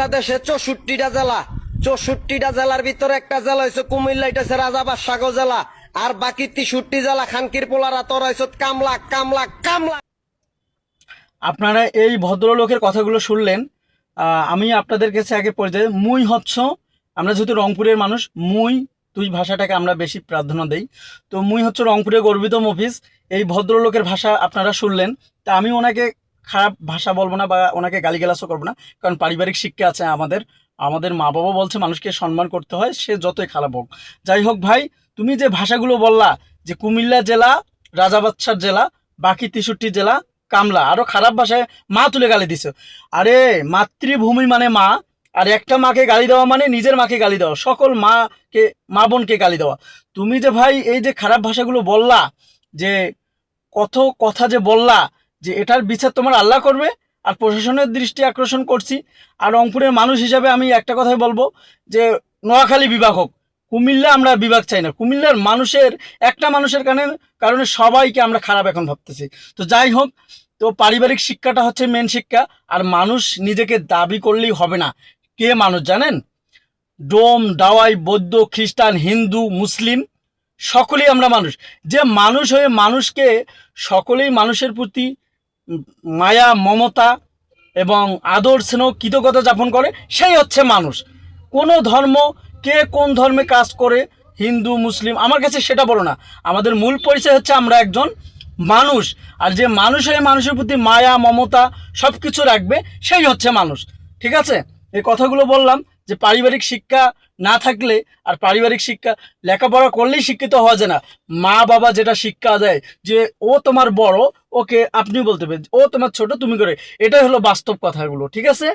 বাংলাদেশে চৌষট্টিটা জেলা। চৌষট্টিটা জেলার ভিতরে একটা জেলা হয়েছে কুমিল্লা, এটা হচ্ছে রাজাবাদ সাগর জেলা। আর বাকি তেষট্টি জেলা খানকির পোলারা তোর হয়েছে কামলা কামলা কামলা। আপনারা এই ভদ্রলোকের কথাগুলো শুনলেন। আমি আপনাদের কাছে আগে পরিচয় মুই হচ্ছ, আমরা যেহেতু রংপুরের মানুষ, মুই, তুই ভাষাটাকে আমরা বেশি প্রাধান্য দেই। তো মুই হচ্ছে রংপুরের গর্বিত মফিজ এই ভদ্রলোকের ভাষা আপনারা শুনলেন। তা আমি ওনাকে খারাপ ভাষা বলব না বা ওনাকে গালিগালাজও করব না, কারণ পারিবারিক শিক্ষা আছে আমাদের। আমাদের মা বাবা বলছে মানুষকে সম্মান করতে হয়, সে যতই খারাপ হোক। যাই হোক ভাই, তুমি যে ভাষাগুলো বললা, যে কুমিল্লা জেলা, রাজাবাদশার জেলা, বাকি তেষট্টি জেলা, কামলা আরও খারাপ ভাষায় মা তুলে গালি দিছে। আরে, মাতৃভূমি মানে মা, আর একটা মাকে গালি দেওয়া মানে নিজের মাকে গালি দেওয়া, সকল মাকে মা বোনকে গালি দেওয়া। তুমি যে ভাই, এই যে খারাপ ভাষাগুলো বললা, যে কত কথা যে বললা যে এটার বিচার তোমার আল্লাহ করবে, আর প্রশাসনের দৃষ্টি আকর্ষণ করছি। আর রংপুরের মানুষ হিসাবে আমি একটা কথাই বলব যে, নোয়াখালী বিভাগ হোক, কুমিল্লা আমরা বিভাগ চাই না। কুমিল্লার মানুষের, একটা মানুষের কারণে কারণে সবাইকে আমরা খারাপ এখন ভাবতেছি। তো যাই হোক, তো পারিবারিক শিক্ষাটা হচ্ছে মেন শিক্ষা, আর মানুষ নিজেকে দাবি করলেই হবে না। কে মানুষ জানেন? ডোম ডাওয়াই বৌদ্ধ, খ্রিস্টান, হিন্দু, মুসলিম, সকলেই আমরা মানুষ। যে মানুষ হয়ে মানুষকে সকলেই মানুষের প্রতি মায়া, মমতা এবং আদর, স্নেহ, কৃতজ্ঞতা যাপন করে, সেই হচ্ছে মানুষ। কোনো ধর্ম কে কোন ধর্মে কাজ করে, হিন্দু, মুসলিম, আমার কাছে সেটা বলো না। আমাদের মূল পরিচয় হচ্ছে আমরা একজন মানুষ। আর যে মানুষ হয়ে মানুষের প্রতি মায়া, মমতা সব কিছু রাখবে, সেই হচ্ছে মানুষ। ঠিক আছে? এই কথাগুলো বললাম যে পারিবারিক শিক্ষা না থাকলে আর পারিবারিক শিক্ষা, লেখাপড়া করলেই শিক্ষিত হওয়া যায় না। মা বাবা যেটা শিক্ষা দেয় যে, ও তোমার বড় ওকে আপনি বলতে পারেন, ও তোমার ছোট, তুমি করে। এটাই হলো বাস্তব কথাগুলো, ঠিক আছে?